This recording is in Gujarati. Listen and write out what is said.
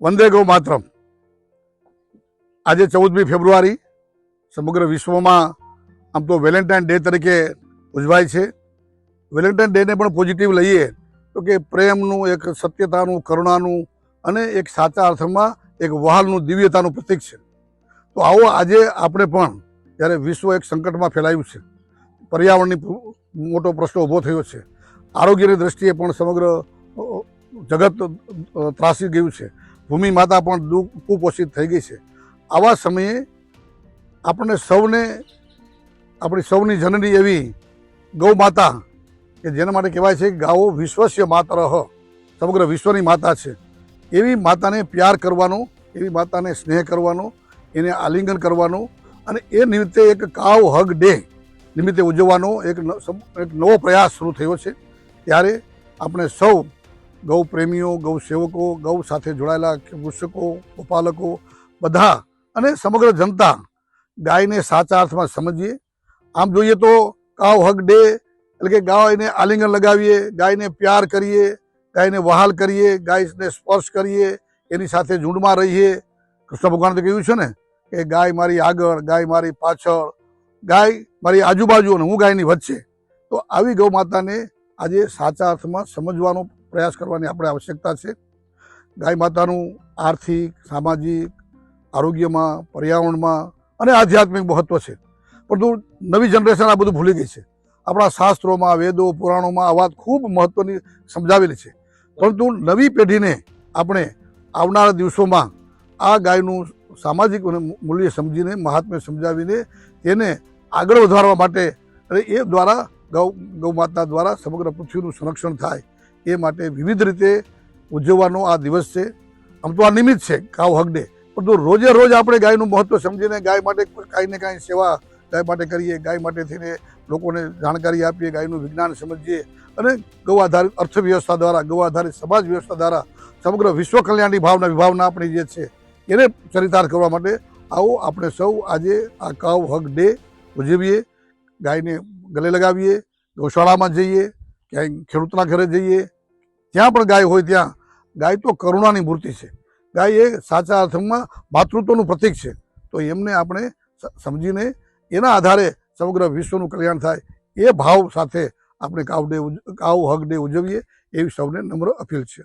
વંદે ગૌ માતરમ. આજે ચૌદમી ફેબ્રુઆરી, સમગ્ર વિશ્વમાં આમ તો વેલેન્ટાઇન ડે તરીકે ઉજવાય છે. વેલેન્ટાઇન ડેને પણ પોઝિટિવ લઈએ તો કે પ્રેમનું, એક સત્યતાનું, કરુણાનું અને એક સાચા અર્થમાં એક વહાલનું, દિવ્યતાનું પ્રતીક છે. તો આવો આજે આપણે પણ જ્યારે વિશ્વ એક સંકટમાં ફેલાયું છે, પર્યાવરણની મોટો પ્રશ્ન ઊભો થયો છે. આરોગ્યની દ્રષ્ટિએ પણ સમગ્ર જગત ત્રાસી ગયું છે. ભૂમિ માતા પણ દુઃખ કુપોષિત થઈ ગઈ છે. આવા સમયે આપણને સૌને, આપણી સૌની જનની એવી ગૌ માતા, કે જેના માટે કહેવાય છે કે ગાઓ વિશ્વસ્ય માતર, સમગ્ર વિશ્વની માતા છે. એવી માતાને પ્યાર કરવાનો, એવી માતાને સ્નેહ કરવાનો, એને આલિંગન કરવાનો અને એ નિમિત્તે એક કાવ હગ ડે નિમિત્તે ઉજવવાનો એક એક નવો પ્રયાસ શરૂ થયો છે. ત્યારે આપણે સૌ ગૌ પ્રેમીઓ, ગૌ સેવકો, ગૌ સાથે જોડાયેલા કૃષકો ગોપાલકો, બધા અને સમગ્ર જનતા ગાયને સાચા અર્થમાં સમજીએ. આમ જોઈએ તો કાવ હગ ડે એટલે કે ગાયને આલિંગન લગાવીએ, ગાયને પ્યાર કરીએ, ગાયને વહાલ કરીએ, ગાયને સ્પર્શ કરીએ, એની સાથે ઝૂંડમાં રહીએ. કૃષ્ણ ભગવાન તો કહ્યું છે ને કે ગાય મારી આગળ, ગાય મારી પાછળ, ગાય મારી આજુબાજુ અને હું ગાયની વચ્ચે. તો આવી ગૌ માતાને આજે સાચા અર્થમાં સમજવાનો પ્રયાસ કરવાની આપણે આવશ્યકતા છે. ગાય માતાનું આર્થિક, સામાજિક, આરોગ્યમાં, પર્યાવરણમાં અને આધ્યાત્મિક મહત્વ છે. પરંતુ નવી જનરેશન આ બધું ભૂલી ગઈ છે. આપણા શાસ્ત્રોમાં, વેદો, પુરાણોમાં આ વાત ખૂબ મહત્વની સમજાવેલી છે. પરંતુ નવી પેઢીને આપણે આવનારા દિવસોમાં આ ગાયનું સામાજિક મૂલ્ય સમજીને, મહાત્મ્ય સમજાવીને તેને આગળ વધારવા માટે અને એ દ્વારા ગૌ ગૌ માતા દ્વારા સમગ્ર પૃથ્વીનું સંરક્ષણ થાય. એ માટે વિવિધ રીતે ઉજવવાનો આ દિવસ છે. આમ તો આ નિમિત્ત છે કાવ હક ડે પરંતુ રોજે રોજ આપણે ગાયનું મહત્વ સમજીને ગાય માટે કાંઈ ને કાંઈ સેવા ગાય માટે કરીએ, ગાય માટે થઈને લોકોને જાણકારી આપીએ, ગાયનું વિજ્ઞાન સમજીએ અને ગૌ આધારિત અર્થવ્યવસ્થા દ્વારા ગૌ આધારિત સમાજ વ્યવસ્થા દ્વારા સમગ્ર વિશ્વ કલ્યાણની ભાવના, વિભાવના આપણી જે છે, એને ચરિતાર્થ કરવા માટે આવો આપણે સૌ આજે આ કાવ હક ડે ઉજવીએ, ગાયને ગલે લગાવીએ, ગૌશાળામાં જઈએ ક્યાંય ખેડૂતના ઘરે જઈએ, જ્યાં પણ ગાય હોય ત્યાં. ગાય તો કરુણાની મૂર્તિ છે. ગાય એ સાચા અર્થમાં માતૃત્વનું પ્રતીક છે. તો એમને આપણે સમજીને એના આધારે સમગ્ર વિશ્વનું કલ્યાણ થાય એ ભાવ સાથે આપણે કાવ ડે કાવ હક ડે ઉજવીએ એવી સૌને નમ્ર અપીલ છે.